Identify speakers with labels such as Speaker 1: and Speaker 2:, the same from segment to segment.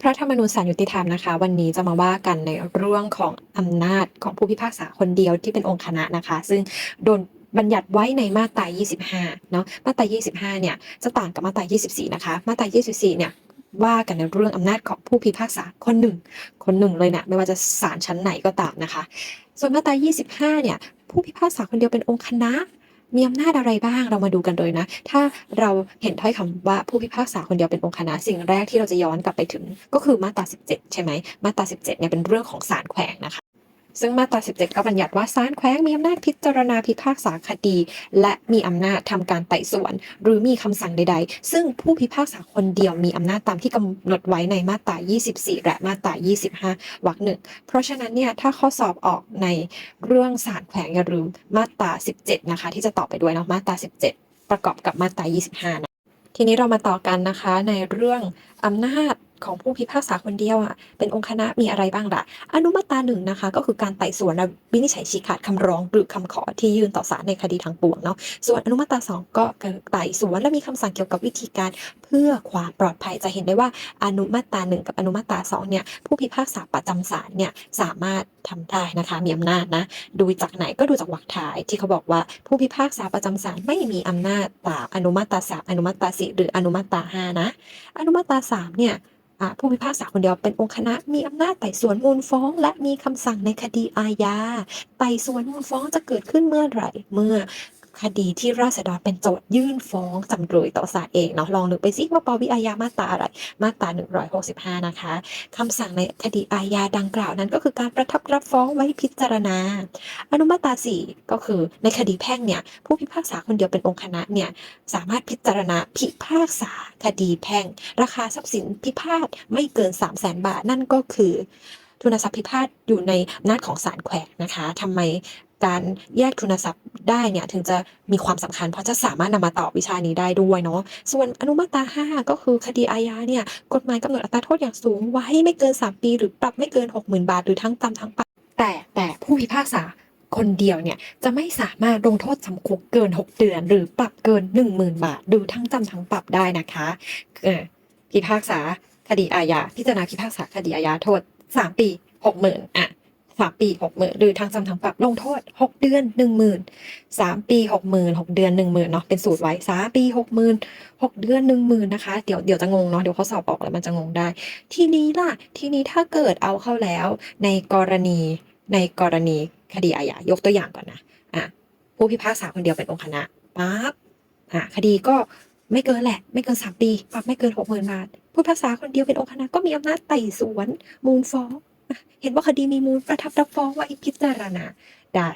Speaker 1: พระธรรมนูญศาลยุติธรรมนะคะ วันนี้จะมาว่ากันในเรื่องของอำนาจของผู้พิพากษาคนเดียวที่เป็นองค์คณะนะคะ ซึ่งโดนบัญญัติไว้ในมาตรา 25 เนาะมาตรา 25 เนี่ยจะต่างกับมาตรา 24 นะคะ มาตรา 24 เนี่ยว่ากันในเรื่องอำนาจของผู้พิพากษาคนหนึ่ง คนหนึ่งเลยนะไม่ว่าจะศาลชั้นไหนก็ตามนะคะ ส่วนมาตรา 25 เนี่ยผู้พิพากษาคนเดียวเป็นองค์คณะ มีอำนาจอะไรบ้างเรามาดูกันเลยนะ ถ้าเราเห็นถ้อยคำว่าผู้พิพากษาคนเดียวเป็นองค์คณะสิ่งแรกที่เราจะย้อนกลับไปถึง ก็คือมาตรา 17 ใช่ไหมมาตรา 17เนี่ยเป็นเรื่องของศาลแขวงนะคะ ซึ่งมาตรา 17 ก็บัญญัติว่าศาลแขวงมีอำนาจพิจารณาพิพากษาคดี และมีอำนาจทำการไต่สวน หรือมีคำสั่งใด ๆ ซึ่งผู้พิพากษาคนเดียวมีอำนาจตามที่กำหนดไว้ในมาตรา 24 และมาตรา 25 วรรคหนึ่งเพราะฉะนั้นเนี่ยถ้าข้อสอบออกในเรื่องศาลแขวงอย่าลืมมาตรา 17 นะคะ ที่จะตอบไปด้วยเนาะมาตรา 17 ประกอบกับมาตรา 25นะทีนี้เรามาต่อกันนะคะในเรื่องอำนาจ ของผู้พิพากษาคนเดียวอะเป็นองค์คณะมีอะไรบ้างล่ะ อนุมาตราหนึ่งนะคะ ก็คือการไต่สวนและวินิจฉัยชี้ขาดคำร้องหรือคำขอที่ยื่นต่อศาลในคดีทางปวงเนาะส่วนอนุมาตราสองก็คือไต่สวนและมีคำสั่งเกี่ยวกับวิธีการเพื่อความปลอดภัยจะเห็นได้ว่าอนุมาตราหนึ่งกับอนุมาตราสองเนี่ยผู้พิพากษาประจำศาลเนี่ยสามารถทำได้นะคะมีอำนาจนะดูจากไหนก็ดูจากวรรคท้ายที่เขาบอกว่าผู้พิพากษาประจำศาลไม่มีอำนาจตามอนุมาตราสามอนุมาตราสี่หรืออนุมาตราห้านะอนุมาตราสามเนี่ย ผู้พิพากษาคนเดียวเป็นองค์คณะมีอำนาจไต่สวนมูลฟ้อง และมีคำสั่งในคดีอาญาไต่สวนมูลฟ้องจะเกิดขึ้นเมื่อไหร่เมื่อ คดีที่ราษฎรเป็นโจทยื่นฟ้องจำเลยต่อศาลเองเนาะลองนึกไปสิว่าปวิอาญามาตราอะไร มาตรา 165 นะคะคำสั่งในคดีอาญาดังกล่าวนั้นก็คือการประทับรับฟ้องไว้พิจารณา อนุมาตราสี่ก็คือในคดีแพ่งเนี่ยผู้พิพากษาคนเดียวเป็นองค์คณะเนี่ยสามารถพิจารณาพิพากษาคดีแพ่ง ราคาทรัพย์สินพิพาทไม่เกิน 3 0 0แสนบาทนั่นก็คือทุนทรัพย์พิพาทอยู่ในอำนาจของศาลแขวงนะคะทำไม การแยกทุนทรัพย์ได้เนี่ยถึงจะมีความสำคัญ เพราะจะสามารถนำมาตอบวิชานี้ได้ด้วยเนาะส่วนอนุมาตรา5ก็คือคดีอาญาเนี่ยกฎหมายกำหนดอัตราโทษอย่างสูงไว้ไม่เกิน 3 ปี หรือปรับไม่เกิน 60,000 บาท หรือทั้งจำทั้งปรับแต่แต่ผู้พิพากษาคนเดียวเนี่ยจะไม่สามารถลงโทษจำคุกเกิน 6 เดือน หรือปรับเกิน 10,000 บาท หรือทั้งจำทั้งปรับได้นะคะพิพากษาคดีอาญาพิจารณาพิพากษาคดีอาญาโทษ 3 ปี 60,000อะ สามปีหกหมื่นหรือทั้งจำทั้งปรับลงโทษหกเดือนหนึ่งหมื่นสามปีหกหมื่นหกเดือนหนึ่งหมื่นเนาะเป็นสูตรไว้สามปีหกหมื่นหกเดือนหนึ่งหมื่นนะคะเดี๋ยวเดี๋ยวจะงงเนาะเดี๋ยวเขาสอบออกแล้วมันจะงงได้ ทีนี้ล่ะ ทีนี้ถ้าเกิดเอาเข้าแล้วในกรณีในกรณีคดีอาญายกตัวอย่างก่อนนะอะผู้พิพากษาคนเดียวเป็นองค์คณะปั๊บอะคดีก็ไม่เกินแหละ ไม่เกินสามปีปรับไม่เกินหกหมื่นบาทผู้พิพากษาคนเดียวเป็นองค์คณะก็มีอำนาจไต่สวนมูลฟ้อง เห็นว่าคดีมีมูลประทับรับฟ้องไว้พิจารณาได้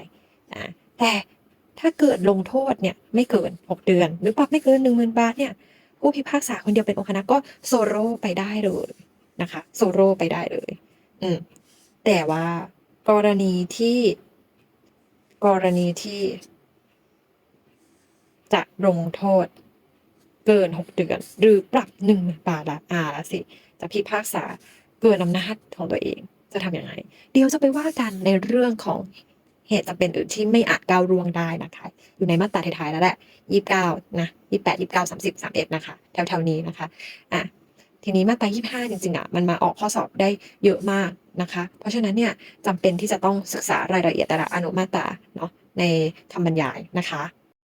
Speaker 1: นะแต่ถ้าเกิดลงโทษเนี่ยไม่เกินหกเดือน หรือปรับไม่เกินหนึ่งหมื่นบาทเนี่ยผู้พิพากษาคนเดียวเป็นองค์คณะก็โซโร่ไปได้เลยนะคะโซโร่ไปได้เลย อืมแต่ว่ากรณีที่ กรณีที่ จะลงโทษเกินหกเดือน หรือปรับหนึ่งหมื่นบาทละอ่าละสิ จะพิพากษาเกินอำนาจของตัวเอง จะทำยังไง เดี๋ยวจะไปว่ากันในเรื่องของเหตุจำเป็นอื่นที่ไม่อาจก้าวล่วงได้นะคะ อยู่ในมาตราท้ายๆแล้วแหละยี่สิบเก้านะยี่สิบแปดยี่สิบเก้าสามสิบสามเอ็ดนะคะ แถวๆนี้นะคะอะทีนี้มาตรายี่สิบห้าจริงๆอะมันมาออกข้อสอบได้เยอะมากนะคะ เพราะฉะนั้นเนี่ยจำเป็นที่จะต้องศึกษารายละเอียดแต่ละอนุมาตราเนาะในคำบรรยายนะคะ